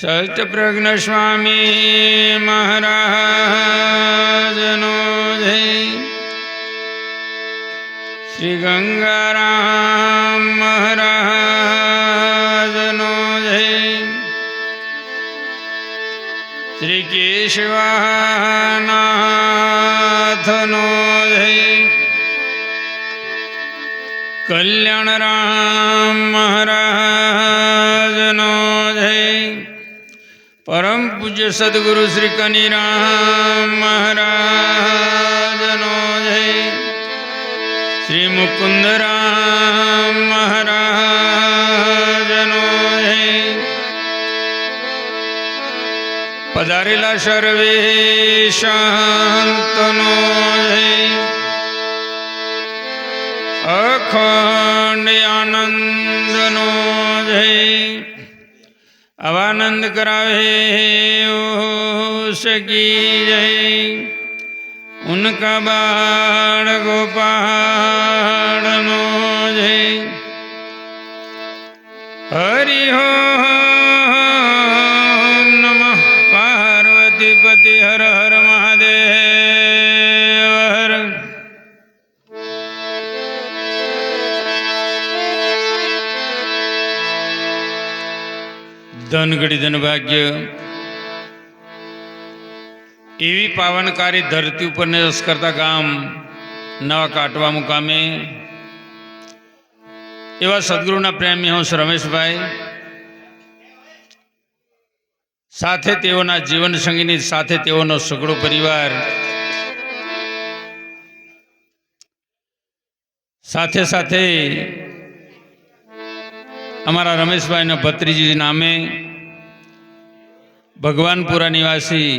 સત્યપ્રજ્ઞ સ્વામી મહારાજનો જય શ્રી ગંગારામ મહારાજનો જય શ્રી કેશવાનાથનો જય કલ્યાણ રામ પરમ પૂજ્ય સદગુરુ શ્રી કનિરામ મહારાજનો જય. શ્રી મુકુંદ રામ મહારાજનો જય. પધારેલા સર્વે શાંતનો જય. અખંડ આનંદનો જય. અવાનંદ કરાવે ઓ સકી જય. ઉનકા બાળ ગોપાળનો જય. હરિ હો ધન ઘડી ધન ભાગ્ય. એવી પાવનકારી ધરતી ઉપર નિવાસ કરતા ગામ નવા કાટવા મુકામે એવા સદગુરુના પ્રેમી હું રમેશભાઈ. સાથે તેઓના જીવન સંગીની સાથે તેઓનો સગડો પરિવાર. સાથે સાથે અમારા રમેશભાઈના ભત્રીજી નામે ભગવાનપુરા નિવાસી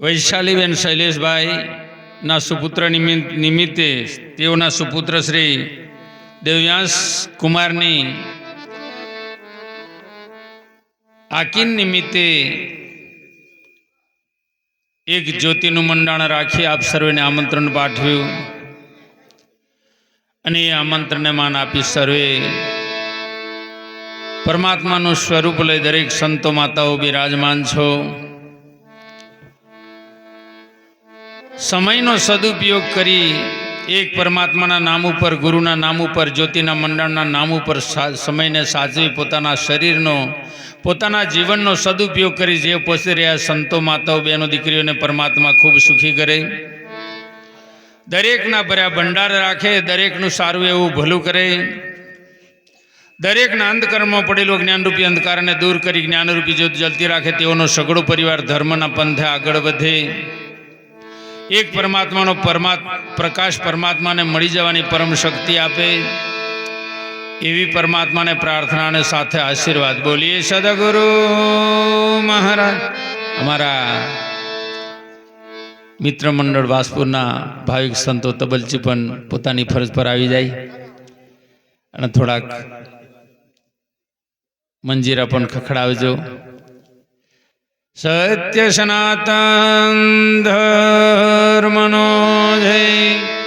વૈશાલીબેન શૈલેષભાઈ ના સુપુત્ર નિમિત્ત નિમિત્તે તેઓના સુપુત્ર શ્રી દેવ્યાંશ કુમારની આકીન નિમિત્તે એક જ્યોતિનું મંડાણ રાખી આપ સર્વેને આમંત્રણ પાઠવ્યું અને એ આમંત્રણને માન આપી સર્વે. પરમાત્માનું સ્વરૂપ લઈ દરેક સંતો માતાઓ બિરાજમાન છો. સમયનો સદુપયોગ કરી એક પરમાત્માના નામ ઉપર, ગુરુના નામ ઉપર, જ્યોતિના મંડળના નામ ઉપર સમયને સાચવી પોતાના શરીરનો, પોતાના જીવનનો સદુપયોગ કરી જે પોસી રહ્યા સંતો માતાઓ, બહેનો, દીકરીઓને પરમાત્મા ખૂબ સુખી કરે. દરેકના ભર્યા ભંડાર રાખે, દરેકનું સારું એવું ભલું કરે. દરેકના અંધકર્મમાં પડેલો જ્ઞાનરૂપી અંધકારને દૂર કરી જ્ઞાનરૂપી જ્યોત જલતી રાખે, તેઓનો સગડો પરિવાર ધર્મના પંથે આગળ વધે. એક પરમાત્માનો પરમાત્મા, પ્રકાશ પરમાત્માને મળી જવાની પરમ શક્તિ આપે. એવી પરમાત્માને પ્રાર્થનાને સાથે આશીર્વાદ બોલીએ, સદગુરુ મહારાજ. અમારા મિત્ર મંડળ વાસપુરના ભાવિક સંતો તબલચી પણ પોતાની ફરજ પર આવી જાય. અને થોડાક મંજીરા પણ ખખડાવજો. સત્ય સનાતન ધર્મનો જય.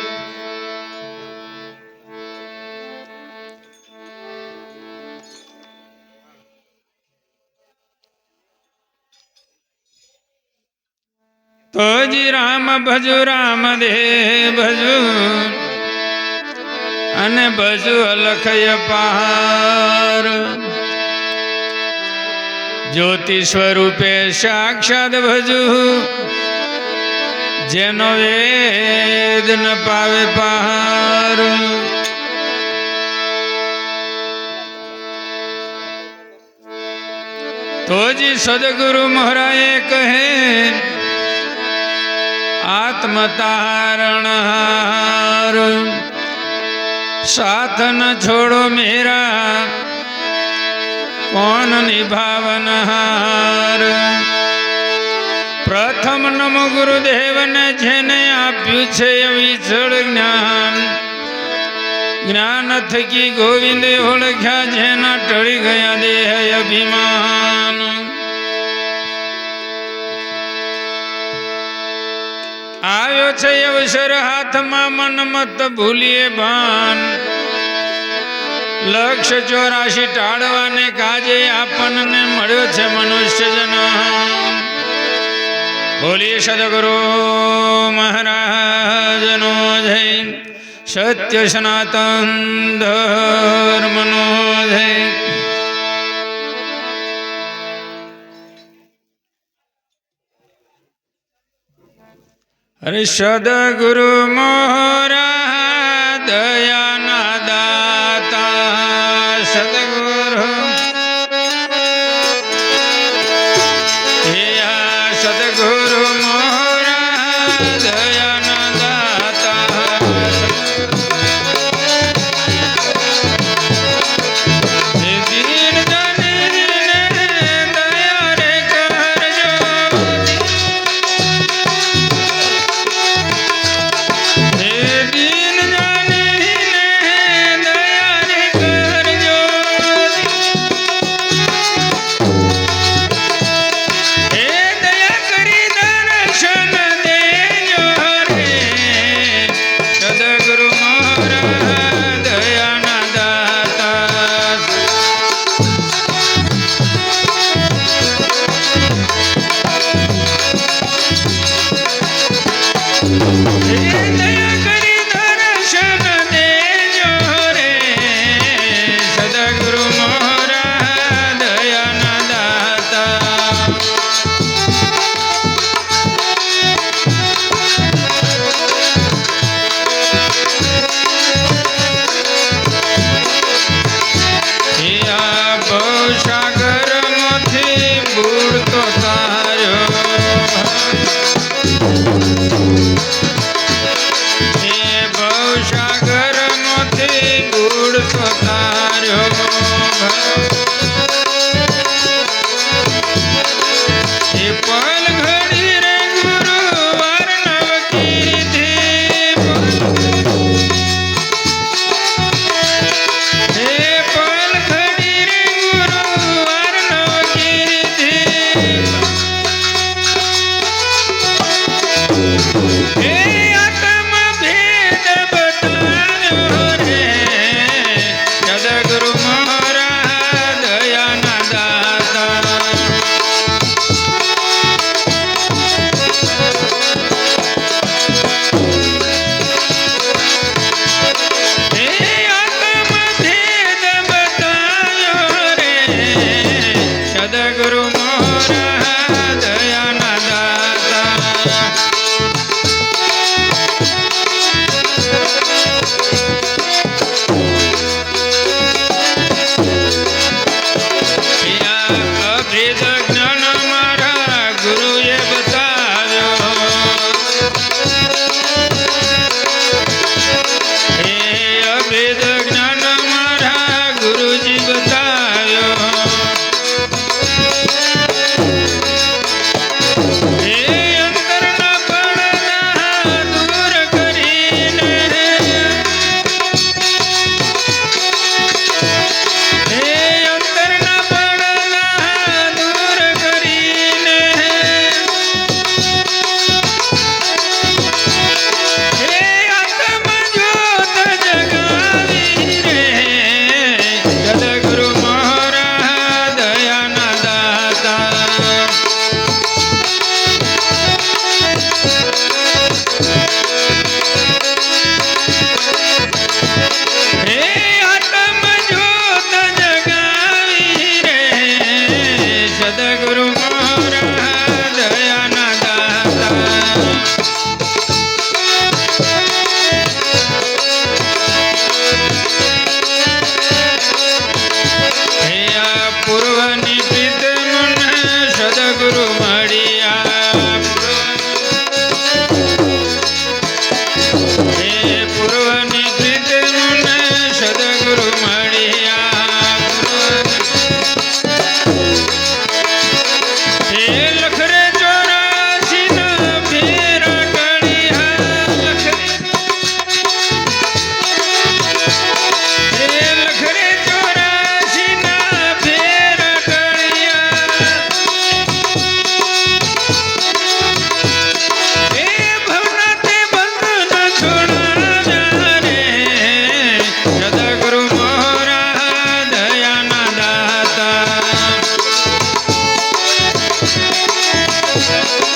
તોજી રામ, ભજુ રામ દે ભજુ અને ભજુ અલખય પહાર જ્યોતિ સ્વરૂપે સાક્ષાત ભજુ, જેનો વેદ ન પાવે પહાર તોજી સદગુરુ મહારાએ કહે આત્મતારણ હાર સાથ ન છોડો મેરા, કોણ નિભાવન હાર પ્રથમ નમો ગુરુદેવને જેને આપ્યું છે વિચળ જ્ઞાન. જ્ઞાન થકી ગોવિંદ ઓળખ્યા, જેના ટળી ગયા દેહ અભિમાન. છે અવસર હાથમાં મન મત ભૂલીએ ભાન. લક્ષ ચોરાશી ટાળવાને કાજે આપણને મળ્યો છે મનુષ્ય જનો બોલીએ સદગુરુ મહારાજનો જય. સત્ય સનાતન ધર્મનો જય. હરે સદગુરુ મોહરા દયા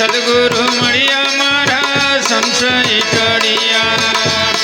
મળ્યા મારા સંશય ટળિયા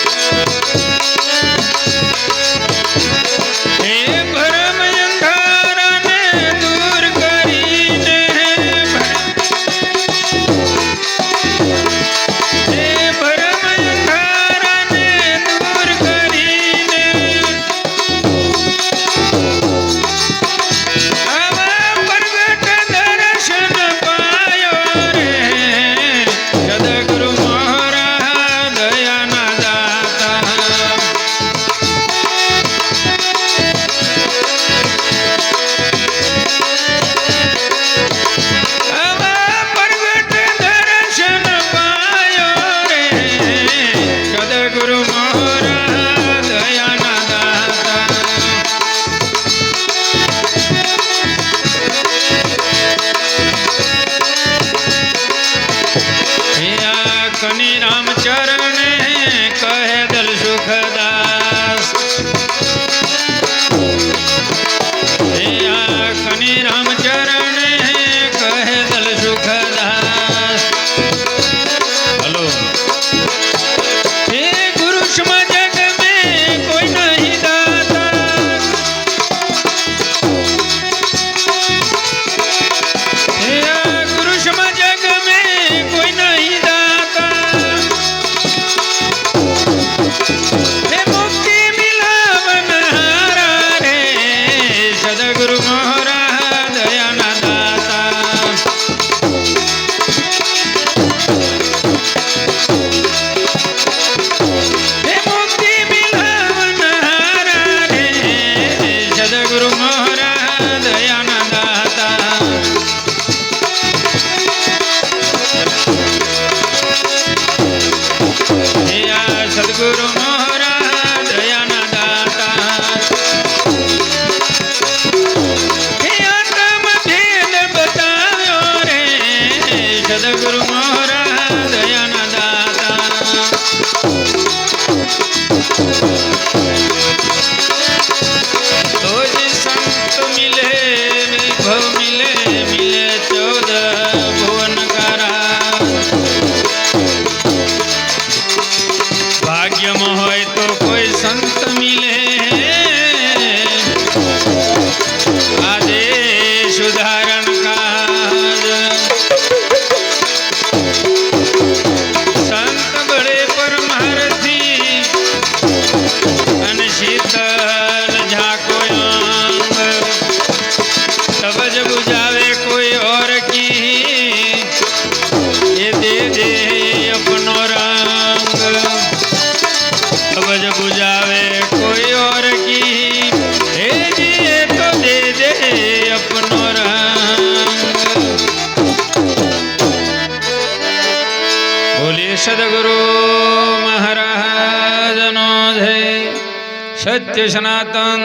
સત્ય સનાતન